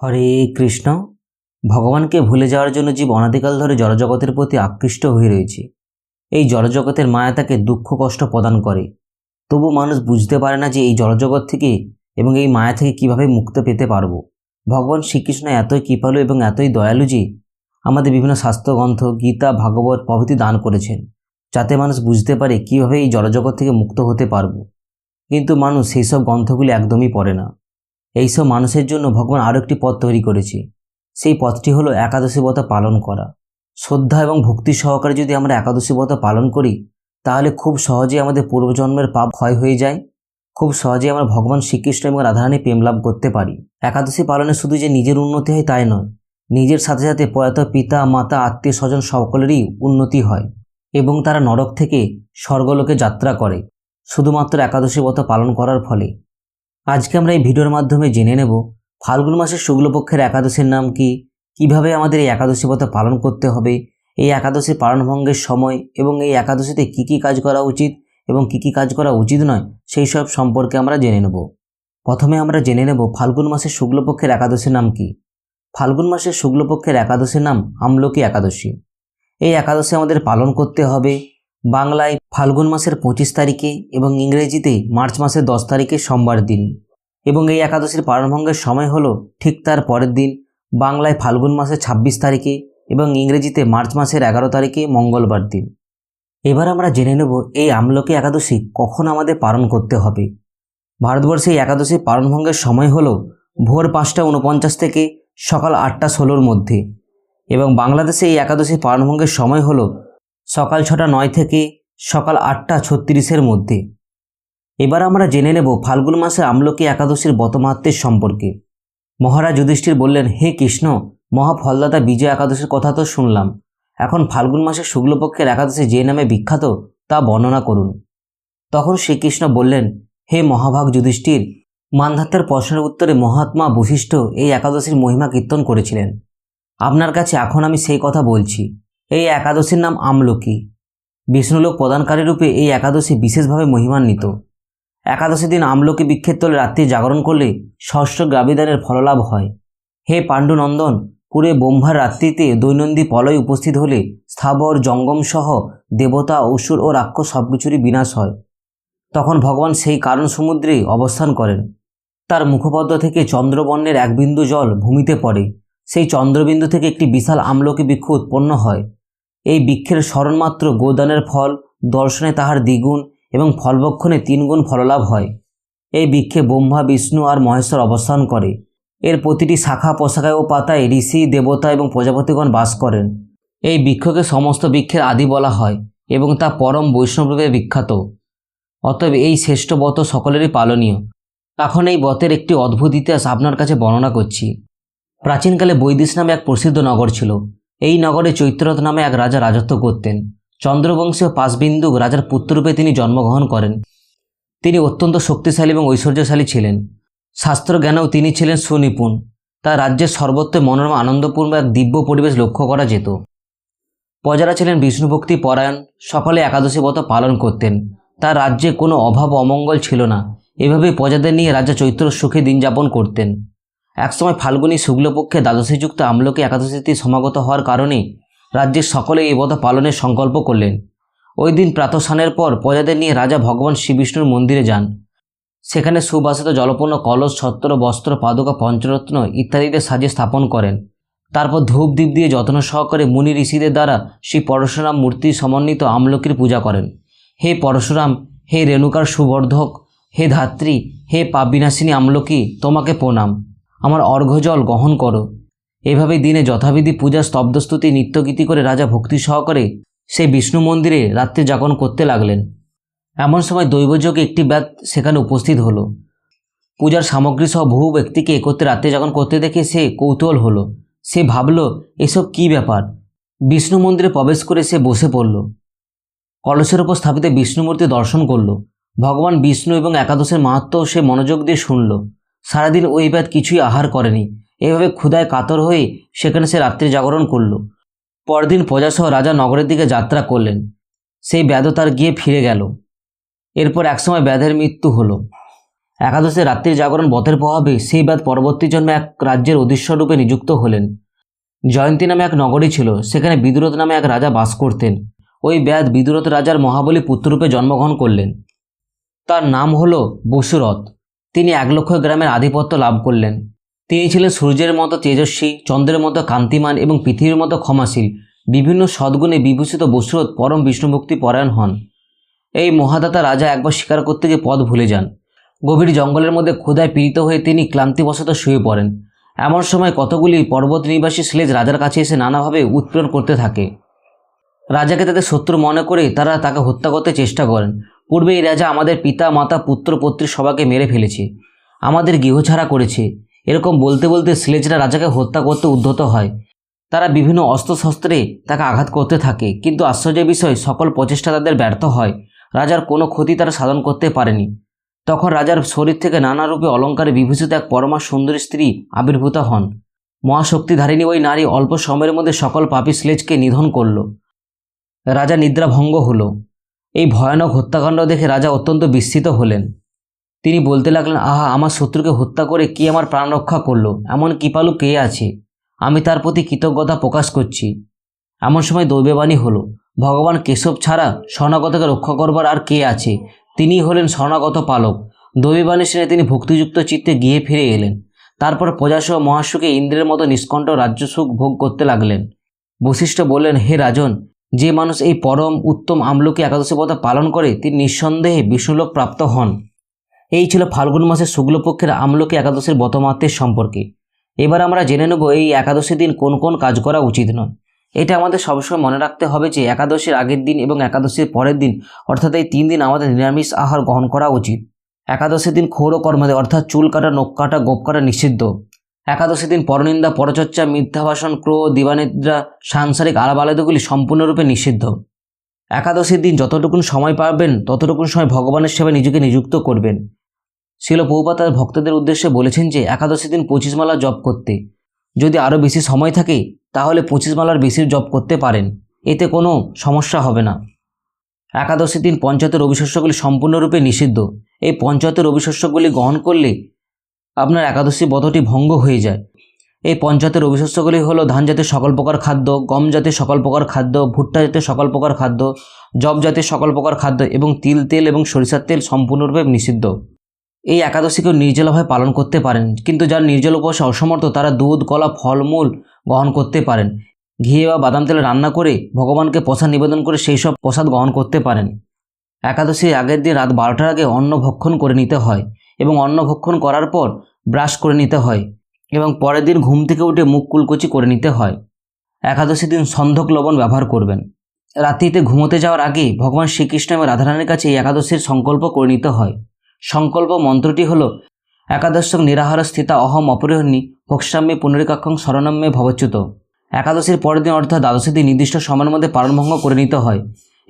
হরে কৃষ্ণ। ভগবানকে ভুলে যাওয়ার জন্য জীব অনাদিকাল ধরে জড়জগতের প্রতি আকৃষ্ট হয়ে রয়েছে। এই জড়জগতের মায়া তাকে দুঃখ, কষ্ট প্রদান করে। তবু মানুষ বুঝতে পারে না যে এই জড়জগৎ থেকে এবং এই মায়া থেকে কীভাবে মুক্ত পেতে পারব। ভগবান শ্রীকৃষ্ণ এতই কৃপালু এবং এতই দয়ালু যে আমাদের বিভিন্ন শাস্ত্রগ্রন্থ, গীতা, ভাগবত প্রভৃতি দান করেছেন, যাতে মানুষ বুঝতে পারে কীভাবে এই জড়জগৎ থেকে মুক্ত হতে পারব। কিন্তু মানুষ সেই সব গ্রন্থগুলি একদমই পড়ে না। এইসব মানুষের জন্য ভগবান আরও একটি পথ তৈরি করেছে। সেই পথটি হলো একাদশী ব্রত পালন করা। শ্রদ্ধা এবং ভক্তি সহকারে যদি আমরা একাদশী ব্রত পালন করি, তাহলে খুব সহজেই আমাদের পূর্বজন্মের পাপ ক্ষয় হয়ে যায়। খুব সহজেই আমরা ভগবান শ্রীকৃষ্ণ এবং রাধারানী প্রেম লাভ করতে পারি। একাদশী পালনে শুধু যে নিজের উন্নতি হয় তাই নয়, নিজের সাথে সাথে প্রয়াত পিতা, মাতা, আত্মীয় স্বজন সকলেরই উন্নতি হয় এবং তারা নরক থেকে স্বর্গলোকে যাত্রা করে। শুধুমাত্র একাদশী ব্রত পালন করার ফলে আজকে আমরা এই ভিডিওর মাধ্যমে জেনে নেব ফাল্গুন মাসের শুক্লপক্ষের একাদশীর নাম কি, কীভাবে আমাদের এই একাদশী ব্রত পালন করতে হবে, এই একাদশী পালনভঙ্গের সময় এবং এই একাদশীতে কি কি কাজ করা উচিত এবং কি কি কাজ করা উচিত নয়, সেই সব সম্পর্কে আমরা জেনে নেব। প্রথমে আমরা জেনে নেব ফাল্গুন মাসের শুক্লপক্ষের একাদশীর নাম কি। ফাল্গুন মাসের শুক্লপক্ষের একাদশীর নাম আমলকি একাদশী। এই একাদশী আমাদের পালন করতে হবে বাংলায় ফাল্গুন মাসের পঁচিশ তারিখে এবং ইংরেজিতে মার্চ মাসের দশ তারিখে সোমবার দিন। এবং এই একাদশীর পালনভঙ্গের সময় হলো ঠিক তার পরের দিন, বাংলায় ফাল্গুন মাসের ছাব্বিশ তারিখে এবং ইংরেজিতে মার্চ মাসের এগারো তারিখে মঙ্গলবার দিন। এবার আমরা জেনে নেব এই আমলকি একাদশী কখন আমাদের পালন করতে হবে। ভারতবর্ষে এই একাদশী পালনভঙ্গের সময় হলো ভোর পাঁচটা উনপঞ্চাশ থেকে সকাল আটটা ষোলোর মধ্যে। এবং বাংলাদেশে এই একাদশী পালনভঙ্গের সময় হলো সকাল ছটা নয় থেকে সকাল আটটা ছত্রিশের মধ্যে। এবার আমরা জেনে নেব ফাল্গুন মাসে আমলকি একাদশীর বতমাহাত্মের সম্পর্কে। মহারাজ যুধিষ্ঠির বললেন, হে কৃষ্ণ, মহাফলদাতা বিজয় একাদশীর কথা তো শুনলাম। এখন ফাল্গুন মাসের শুক্লপক্ষের একাদশী যে নামে বিখ্যাত, তা বর্ণনা করুন। তখন শ্রীকৃষ্ণ বললেন, হে মহাভাগ যুধিষ্ঠির মানধাত্তার প্রশ্নের উত্তরে মহাত্মা বশিষ্ঠ এই একাদশীর মহিমা কীর্তন করেছিলেন। আপনার কাছে এখন আমি সেই কথা বলছি। এই একাদশীর নাম আমলকি। বিষ্ণুলোক প্রদানকারী রূপে এই একাদশী বিশেষভাবে মহিমান্বিত। একাদশী দিন আমলকি বৃক্ষের তলে রাত্রি জাগরণ করলে ষষ্ঠ গ্রাবিদানের ফললাভ হয়। হে পাণ্ডুনন্দন, পুরে ব্রহ্মার রাত্রিতে দৈনন্দিন পলয় উপস্থিত হলে স্থাবর জঙ্গম সহ দেবতা, অসুর ও রাক্ষস সবকিছুরই বিনাশ হয়। তখন ভগবান সেই কারণ সমুদ্রে অবস্থান করেন। তার মুখপদ্ম থেকে চন্দ্রবর্ণের এক বিন্দু জল ভূমিতে পড়ে। সেই চন্দ্রবিন্দু থেকে একটি বিশাল আমলকি বৃক্ষ উৎপন্ন হয়। এই বৃক্ষের স্মরণমাত্র গোদানের ফল, দর্শনে তাহার দ্বিগুণ এবং ফলবক্ষণে তিনগুণ ফললাভ হয়। এই বৃক্ষে ব্রহ্মা, বিষ্ণু আর মহেশ্বর অবস্থান করে। এর প্রতিটি শাখা পোশাকায় ও পাতায় ঋষি, দেবতা এবং প্রজাপতিগণ বাস করেন। এই বৃক্ষকে সমস্ত বৃক্ষের আদি বলা হয় এবং তা পরম বৈষ্ণবরূপে বিখ্যাত। অতএব এই শ্রেষ্ঠ ব্রত সকলেরই পালনীয়। এখন এই ব্রতের একটি অদ্ভুত ইতিহাস আপনার কাছে বর্ণনা করছি। প্রাচীনকালে বৈদিশ নামে এক প্রসিদ্ধ নগর ছিল। এই নগরে চৈত্ররথ নামে এক রাজা রাজত্ব করতেন। চন্দ্রবংশীয় পাশবিন্দু রাজার পুত্ররূপে তিনি জন্মগ্রহণ করেন। তিনি অত্যন্ত শক্তিশালী এবং ঐশ্বর্যশালী ছিলেন। শাস্ত্র জ্ঞানেও তিনি ছিলেন সুনিপুণ। তার রাজ্যের সর্বত্র মনোরম, আনন্দপূর্ণ এক দিব্য পরিবেশ লক্ষ্য করা যেত। প্রজারা ছিলেন বিষ্ণুভক্তি, পরায়ণ সকলে একাদশী ব্রত পালন করতেন। তার রাজ্যে কোনো অভাব অমঙ্গল ছিল না। এভাবেই প্রজাদের নিয়ে রাজা চৈত্র সুখে দিন যাপন করতেন। একসময় ফাল্গুনী শুক্লপক্ষে দ্বাদশীযুক্ত আমলকি একাদশীতে সমাগত হওয়ার কারণে রাজ্যের সকলে এই ব্রত পালনের সংকল্প করলেন। ওই দিন প্রাতঃস্নানের পর প্রজাদের নিয়ে রাজা ভগবান শ্রীবিষ্ণুর মন্দিরে যান। সেখানে সুবাসিত জলপূর্ণ কলস, ছত্র, বস্ত্র, পাদুকা, পঞ্চরত্ন ইত্যাদিতে সাজে স্থাপন করেন। তারপর ধূপ দ্বীপ দিয়ে যত্ন সহকারে মুনি ঋষিদের দ্বারা শ্রী পরশুরাম মূর্তি সমন্বিত আমলকির পূজা করেন। হে পরশুরাম, হে রেণুকার সুবর্ধক, হে ধাত্রী, হে পাপবিনাশিনী আমলকি, তোমাকে প্রণাম। আমার অর্ঘ্যজল গ্রহণ করো। এভাবে দিনে যথাবিধি পূজা, স্তব্ধস্তুতি, নিত্যগীতি করে রাজা ভক্তি সহকারে সেই বিষ্ণু মন্দিরে রাত্রি যাপন করতে লাগলেন। এমন সময় দৈবযোগ একটি ব্যাগ সেখানে উপস্থিত হলো। পূজার সামগ্রী সহ বহু ব্যক্তিকে একত্রে রাত্রে যাপন করতে দেখে সে কৌতূহল হলো। সে ভাবল, এসব কি ব্যাপার? বিষ্ণু মন্দিরে প্রবেশ করে সে বসে পড়ল। কলসের ওপর স্থাপিত বিষ্ণুমূর্তি দর্শন করল। ভগবান বিষ্ণু এবং একাদশের মাহাত্ম সে মনোযোগ দিয়ে শুনল। সারাদিন ওই ব্যাত কিছুই আহার করেনি। এভাবে ক্ষুধায় কাতর হয়ে সেখানে সে রাত্রি জাগরণ করল। পরদিন প্রজাসহ রাজা নগরের দিকে যাত্রা করলেন। সেই ব্যাধ তার গিয়ে ফিরে গেল। এরপর একসময় ব্যাধের মৃত্যু হলো। একাদশে রাত্রির জাগরণ বতের প্রভাবে সেই ব্যাধ পরবর্তী জন্মে এক রাজ্যের অধীশ্বর রূপে নিযুক্ত হলেন। জয়ন্তী নামে এক নগরী ছিল, সেখানে বিদুরথ নামে এক রাজা বাস করতেন। ওই ব্যাধ বিদুরথ রাজার মহাবলী পুত্ররূপে জন্মগ্রহণ করলেন। তার নাম হল বসুরথ। তিনি এক লক্ষ গ্রামের আধিপত্য লাভ করলেন। তিনি ছিলেন সূর্যের মতো তেজস্বী, চন্দ্রের মতো কান্তিমান এবং পৃথিবীর মতো ক্ষমাশীল। বিভিন্ন সদ্গুণে বিভূষিত বসুরথ পরম বিষ্ণুভক্তি পরায়ণ হন। এই মহাদাতা রাজা একবার স্বীকার করতে গিয়ে পথ ভুলে যান। গভীর জঙ্গলের মধ্যে ক্ষুধায় পীড়িত হয়ে তিনি ক্লান্তিবশত শুয়ে পড়েন। এমন সময় কতগুলি পর্বত নিবাসী স্লেজ রাজার কাছে এসে নানাভাবে উৎপীড়ন করতে থাকে। রাজাকে তাদের শত্রু মনে করে তারা তাকে হত্যা করতে চেষ্টা করেন। পূর্বে এই রাজা আমাদের পিতা, মাতা, পুত্র পত্রী সবাইকে মেরে ফেলেছে। আমাদের গৃহছাড়া করেছে। এরকম বলতে বলতে স্লেজরা রাজাকে হত্যা করতে উদ্ধত হয়। তারা বিভিন্ন অস্ত্রশস্ত্রে তাকে আঘাত করতে থাকে। কিন্তু আশ্চর্যের বিষয়, সকল প্রচেষ্টা তাদের ব্যর্থ হয়। রাজার কোনো ক্ষতি তারা সাধন করতে পারেনি। তখন রাজার শরীর থেকে নানা রূপে অলঙ্কারে বিভূষিত এক পরমা সুন্দরী স্ত্রী আবির্ভূত হন। মহাশক্তিধারিণী ওই নারী অল্প সময়ের মধ্যে সকল পাপী স্লেজকে নিধন করল। রাজা নিদ্রা ভঙ্গ হলো। এই ভয়ানক হত্যাকাণ্ড দেখে রাজা অত্যন্ত বিস্মিত হলেন। তিনি বলতে লাগলেন, আহা, আমার শত্রুকে হত্যা করে কি আমার প্রাণ রক্ষা করল? এমন কৃপালু কে আছে? আমি তার প্রতি কৃতজ্ঞতা প্রকাশ করছি এমন সময় দৈববাণী হলো, ভগবান কেশব ছাড়া স্বর্ণাগতকে রক্ষা করবার আর কে আছে? তিনি হলেন স্বর্ণাগত পালক দৈববাণী শুনে তিনি ভক্তিযুক্ত চিত্তে গিয়ে ফিরে এলেন। তারপর প্রজাসহ মহাসুখে ইন্দ্রের মতো নিষ্কণ্ঠ রাজ্যসুখ ভোগ করতে লাগলেন। বশিষ্ঠ বললেন, হে রাজন যে মানুষ এই পরম উত্তম আমলকি একাদশী ব্রত পালন করে, তিনি নিঃসন্দেহে বিষ্ণুলোক প্রাপ্ত হন। এই ছিল ফাল্গুন মাসের শুক্লপক্ষের আমলকি একাদশীর ব্রতমাত্রের সম্পর্কে। এবার আমরা জেনে নেব এই একাদশী দিন কোন কোন কাজ করা উচিত নয়। এটা আমাদের সবসময় মনে রাখতে হবে যে, একাদশীর আগের দিন এবং একাদশীর পরের দিন, অর্থাৎ এই তিন দিন আমাদের নিরামিষ আহার গ্রহণ করা উচিত। একাদশীর দিন ক্ষৌর কর্মাদে, অর্থাৎ চুল কাটা, নখ কাটা, গোপ কাটা নিষিদ্ধ। একাদশী দিন পরনিন্দা, পরচর্চা মিথ্যা ভাষণ ক্রোধ, দিবানিদ্রা, সাংসারিক আলাপ আলাদাগুলি সম্পূর্ণরূপে নিষিদ্ধ। একাদশীর দিন যতটুকুন সময় পাবেন, ততটুকুন সময় ভগবানের সেবায় নিজেকে নিযুক্ত করবেন। শিল বহুপা তার ভক্তদের উদ্দেশ্যে বলেছেন যে, একাদশী দিন পঁচিশ মালা জপ করতে। যদি আরও বেশি সময় থাকে, তাহলে পঁচিশ মালার বেশি জপ করতে পারেন। এতে কোনো সমস্যা হবে না। একাদশী দিন পঞ্চায়েতের অবিশস্যগুলি সম্পূর্ণরূপে নিষিদ্ধ। এই পঞ্চায়েতের অবিশস্যগুলি গ্রহণ করলে আপনার একাদশী ব্রতটি ভঙ্গ হয়ে যায়। এই পঞ্চায়েতের অবিশস্যগুলি হলো ধান জাতীয় সকল প্রকার খাদ্য, গম জাতীয় সকল প্রকার খাদ্য, ভুট্টা জাতীয় সকল প্রকার খাদ্য জব জাতীয় সকল প্রকার খাদ্য এবং তিল, তেল এবং সরিষার তেল সম্পূর্ণরূপে নিষিদ্ধ। এই একাদশীকেও নির্জলভাবে পালন করতে পারেন, কিন্তু যারা নির্জল উপবাসে অসমর্থ তারা দুধ, কলা, ফলমূল গ্রহণ করতে পারেন। ঘি বা বাদাম তেলে রান্না করে ভগবানকে প্রসাদ নিবেদন করে সেই সব প্রসাদ গ্রহণ করতে পারেন। একাদশীর আগের দিন রাত বারোটার আগে অন্ন ভক্ষণ করে নিতে হয়। এবং অন্নভক্ষণ করার পর ব্রাশ করে নিতে হয় এবং পরের দিন ঘুম থেকে উঠে মুখ কুলকুচি করে নিতে হয়। একাদশী দিন সন্ধক লবণ ব্যবহার করবেন। রাত্রিতে ঘুমোতে যাওয়ার আগে ভগবান শ্রীকৃষ্ণ এবং রাধারানীর কাছে এই একাদশীর সংকল্প করে নিতে হয়। সংকল্প মন্ত্রটি হল একাদশক নিরাহার স্থিতা অহম অপরিহন্যী ভোক্সাম্যে পুনরিকাক্ষং শরণাম্যে ভবচ্যুত। একাদশীর পরের দিন অর্থাৎ দ্বাদশী দিন নির্দিষ্ট সময়ের মধ্যে পালনভঙ্গ করে নিতে হয়।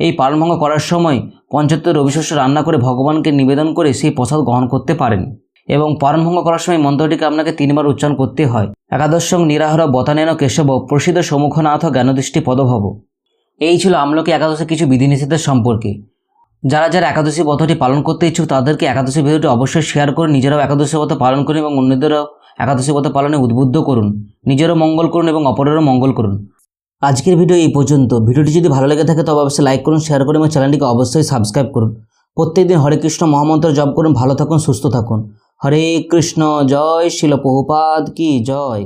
এই পালনভঙ্গ করার সময় পঞ্চাত্তর রবিশস্য রান্না করে ভগবানকে নিবেদন করে সেই প্রসাদ গ্রহণ করতে পারেন। এবং পালনভঙ্গ করার সময় মন্ত্রটিকে আপনাকে তিনবার উচ্চারণ করতে হয়। একাদশং নিরাহার বতানেন কেশব, প্রসিদ্ধ সমুখনাথ জ্ঞানদৃষ্টি পদভব। এই ছিল আমলকি একাদশের কিছু বিধিনিষেধের সম্পর্কে। যারা যারা একাদশী ব্রতটি পালন করতে ইচ্ছুক তাদেরকে একাদশী ভিডিওটি অবশ্যই শেয়ার করুন, নিজেরাও একাদশী ব্রত পালন করুন এবং অন্যদেরও একাদশী ব্রত পালনে উদ্বুদ্ধ করুন। নিজেরও মঙ্গল করুন এবং অপরেরও মঙ্গল করুন। আজকের ভিডিও এই পর্যন্ত। ভিডিওটি যদি ভালো লেগে থাকে, তবে অবশ্যই লাইক করুন শেয়ার করুন এবং চ্যানেলটিকে অবশ্যই সাবস্ক্রাইব করুন। প্রত্যেকদিন হরে কৃষ্ণ মহামন্ত্র জপ করুন, ভালো থাকুন, সুস্থ থাকুন। হরে কৃষ্ণ, জয় শিল প্রভুপাদ কি জয়।